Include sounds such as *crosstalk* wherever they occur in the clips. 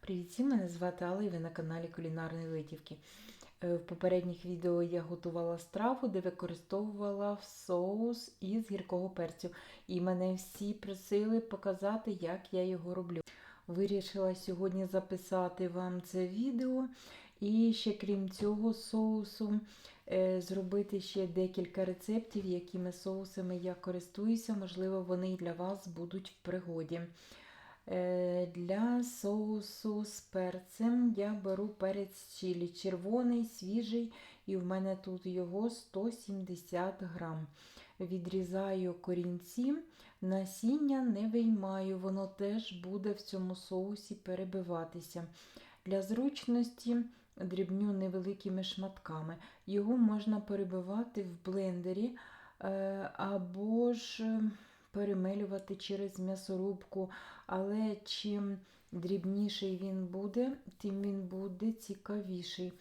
Привіт всім, мене звати Алла і ви на каналі Кулінарної Литівки. Е, В попередніх відео я готувала страву, де використовувала соус із гіркого перцю. І мене всі просили показати, як я його роблю. Вирішила сьогодні записати вам це відео. І ще крім цього соусу, е, зробити ще декілька рецептів, якими соусами я користуюся. Можливо, вони і для вас будуть в пригоді. Е, Для соусу з перцем я беру перець чилі червоний, свіжий, і в мене тут його 170 грам. Відрізаю корінці, насіння не виймаю, воно теж буде в цьому соусі перебиватися. Для зручності дрібню невеликими шматками. Його можна перебивати в блендері е, або ж перемелювати через м'ясорубку, але чим дрібніший він буде, тим він буде цікавіший.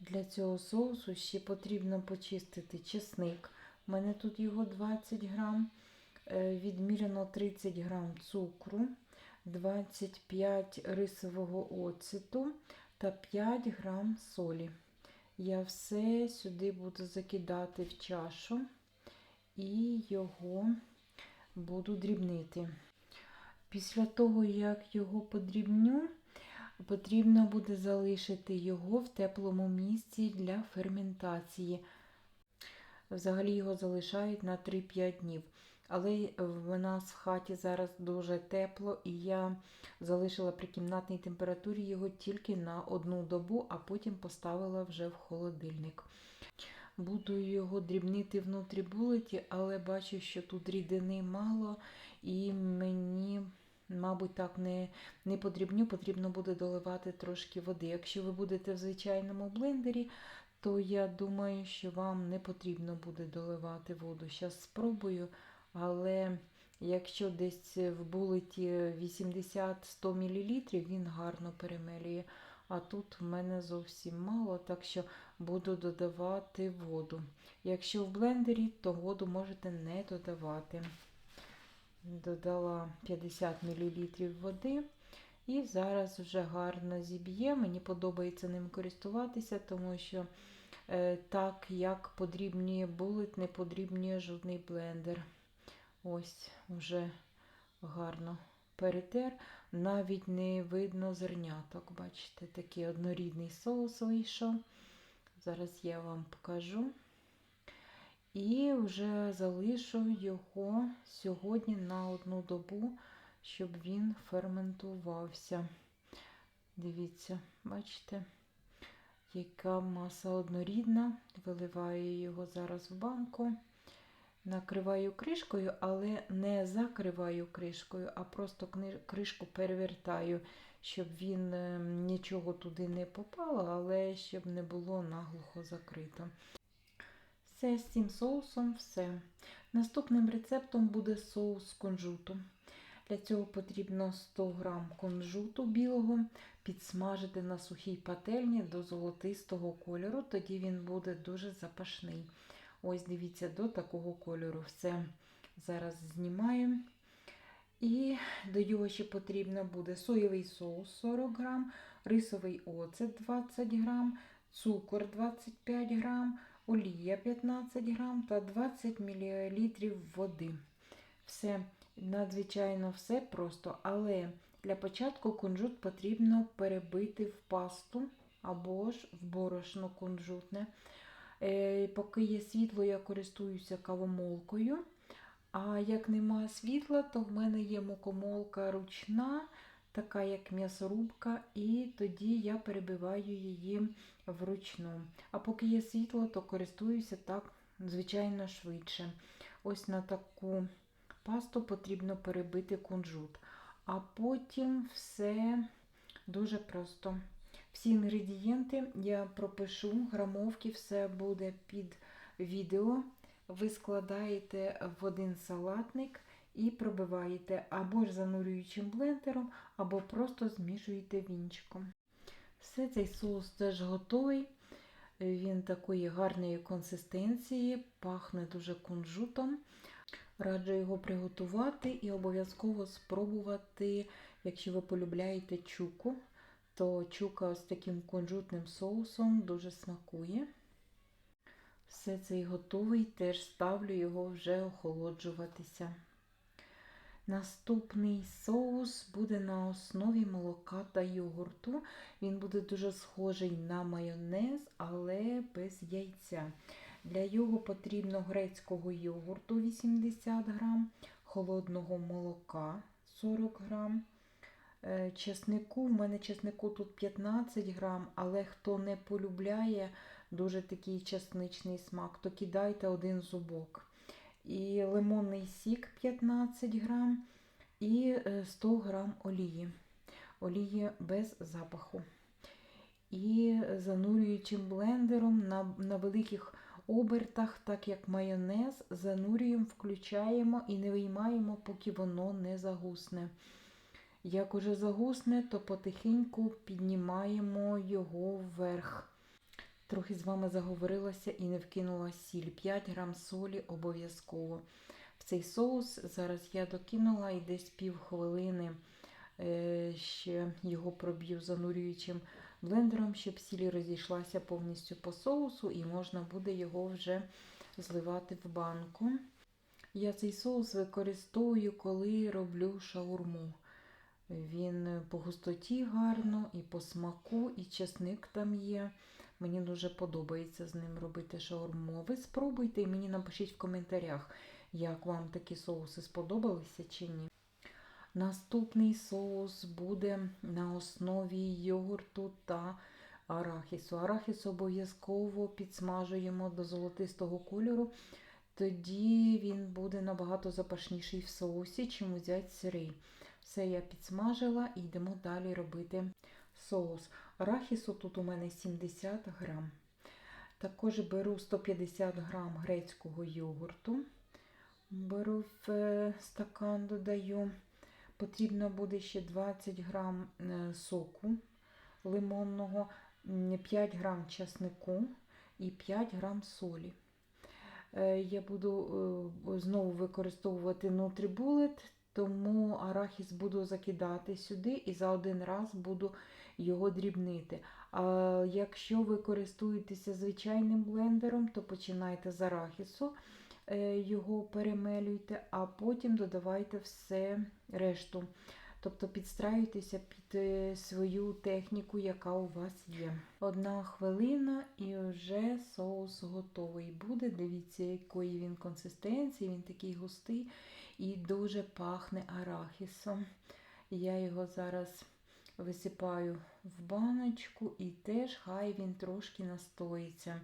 Для цього соусу ще потрібно почистити чесник. У мене тут його 20 грам, е, відміряно 30 грам цукру, 25 рисового оцету та 5 грам солі. Я все сюди буду закидати в чашу і його буду дрібнити. Після того, як його подрібню, потрібно буде залишити його в теплому місці для ферментації. Взагалі його залишають на 3-5 днів. Але в нас в хаті зараз дуже тепло, і я залишила при кімнатній температурі його тільки на одну добу, а потім поставила вже в холодильник. Буду його дрібнити внутрі булеті, але бачу, що тут рідини мало, і мені, мабуть, так не, не подрібню, потрібно буде доливати трошки води. Якщо ви будете в звичайному блендері, то я думаю, що вам не потрібно буде доливати воду. Зараз спробую, але якщо десь в булеті 80-100 мл, він гарно перемелює. А тут в мене зовсім мало, так що буду додавати воду. Якщо в блендері, то воду можете не додавати. Додала 50 мл води. І зараз вже гарно зіб'є. Мені подобається ним користуватися, тому що е, так, як подрібнює булет, не подрібнює жодний блендер. Ось вже гарно перетер. Навіть не видно зерняток. Бачите, такий однорідний соус вийшов. Зараз я вам покажу. І вже залишу його сьогодні на одну добу, щоб він ферментувався. Дивіться, бачите, яка маса однорідна. Виливаю його зараз в банку. Накриваю кришкою, але не закриваю кришкою, а просто кришку перевертаю, щоб він нічого туди не попало, але щоб не було наглухо закрито. Все з цим соусом все. Наступним рецептом буде соус з кунжуту. Для цього потрібно 100 г кунжуту білого підсмажити на сухій пательні до золотистого кольору, тоді він буде дуже запашний. Ось, дивіться, до такого кольору. Все зараз знімаю. І до його ще потрібно буде соєвий соус 40 грам, рисовий оцет 20 грам, цукор 25 грам, олія 15 грам та 20 мл води. Все, надзвичайно все просто, але для початку кунжут потрібно перебити в пасту або ж в борошно кунжутне. Е, Поки є світло, я користуюся кавомолкою. А як немає світла, то в мене є мукомолка ручна, така як м'ясорубка, і тоді я перебиваю її вручну. А поки є світло, то користуюся так, звичайно, швидше. Ось на таку пасту потрібно перебити кунжут. А потім все дуже просто. Всі інгредієнти я пропишу, грамовки, все буде під відео. Ви складаєте в один салатник і пробиваєте або ж занурюючим блендером, або просто змішуєте вінчиком. Все, цей соус теж готовий. Він такої гарної консистенції, пахне дуже кунжутом. Раджу його приготувати і обов'язково спробувати Якщо ви полюбляєте чуку, то чука з таким кунжутним соусом дуже смакує. Все це і готовий, теж ставлю його вже охолоджуватися. Наступний соус буде на основі молока та йогурту. Він буде дуже схожий на майонез, але без яйця. Для його потрібно грецького йогурту 80 грам, холодного молока 40 грам. Е, Чеснику, в мене чеснику тут 15 грам, але хто не полюбляє дуже такий чесничний смак, то кидайте один зубок. І лимонний сік 15 грам і е, 100 грам олії. Олії без запаху. І занурюючим блендером на, на великих обертах, так як майонез, занурюємо, включаємо і не виймаємо, поки воно не загусне. Як уже загусне, то потихеньку піднімаємо його вверх. Трохи з вами заговорилася і не вкинула сіль. 5 грам солі обов'язково. В цей соус зараз я докинула і десь пів хвилини е, ще його проб'ю занурюючим блендером, щоб сіль розійшлася повністю по соусу, і можна буде його вже зливати в банку. Я цей соус використовую, коли роблю шаурму. Він по густоті гарно, і по смаку, і чесник там є. Мені дуже подобається з ним робити шаурму. Ви спробуйте і мені напишіть в коментарях, як вам такі соуси сподобалися чи ні. Наступний соус буде на основі йогурту та арахісу. Арахіс обов'язково підсмажуємо до золотистого кольору, тоді він буде набагато запашніший в соусі, чим взяти сирий. Все я підсмажила і йдемо далі робити соус. Арахісу тут у мене 70 грам. Також беру 150 грам грецького йогурту. Беру в е, стакан, додаю. Потрібно буде ще 20 грам е, соку лимонного, 5 грам часнику і 5 грам солі. Е, Я буду знову використовувати Nutribullet, тому арахіс буду закидати сюди і за один раз буду його дрібнити. А якщо ви користуєтеся звичайним блендером, то починайте з арахісу, е, його перемелюйте, а потім додавайте все решту. Тобто підстраюйтеся під е, свою техніку, яка у вас є. Одна хвилина і вже соус готовий буде. Дивіться, якої він консистенції, він такий густий і дуже пахне арахісом. Я його зараз висипаю в баночку і теж хай він трошки настоїться.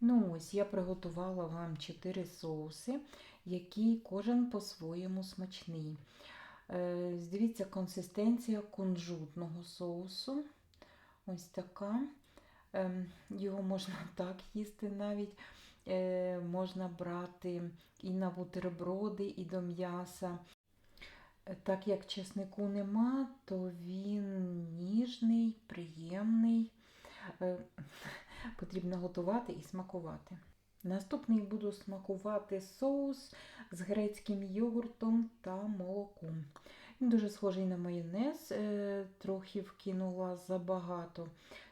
Ну ось, я приготувала вам 4 соуси, які кожен по-своєму смачний. Е, Дивіться, консистенція кунжутного соусу. Ось така. Ем, його можна *laughs* так їсти навіть. Е, можна брати і на бутерброди, і до м'яса. Так як чеснику нема, то він ніжний, приємний. Е, *laughs* потрібно готувати і смакувати. Наступний буду смакувати соус з грецьким йогуртом та молоком. Він дуже схожий на майонез, е, трохи вкинула забагато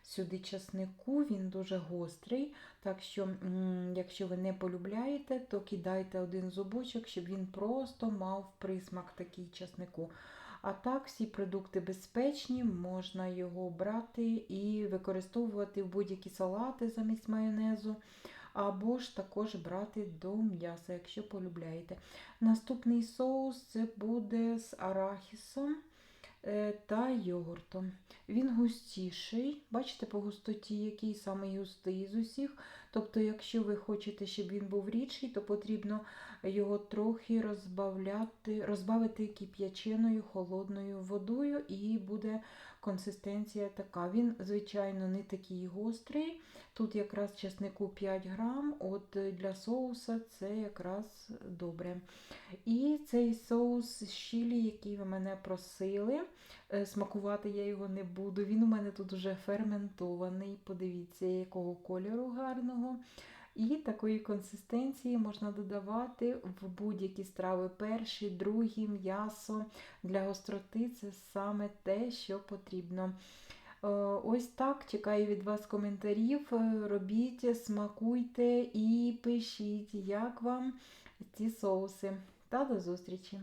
сюди часнику, він дуже гострий. Так що, якщо ви не полюбляєте, то кидайте один зубочок, щоб він просто мав присмак такий часнику. А так, всі продукти безпечні, можна його брати і використовувати в будь-які салати замість майонезу або ж також брати до м'яса, якщо полюбляєте. Наступний соус це буде з арахісом та йогуртом. Він густіший, бачите, по густоті, який самий густий з усіх. Тобто, якщо ви хочете, щоб він був рідший, то потрібно його трохи розбавляти, розбавити кип'яченою холодною водою, і буде консистенція така. Він, звичайно, не такий гострий. Тут якраз чеснику 5 грам, от для соуса це якраз добре. І цей соус з чилі, який ви мене просили, е, смакувати я його не буду. Він у мене тут вже ферментований. Подивіться, якого кольору гарного. І такої консистенції можна додавати в будь-які страви. Перші, другі, м'ясо. Для гостроти це саме те, що потрібно. Е, Ось так. Чекаю від вас коментарів. Е, Робіть, смакуйте і пишіть, як вам ці соуси. Та до зустрічі!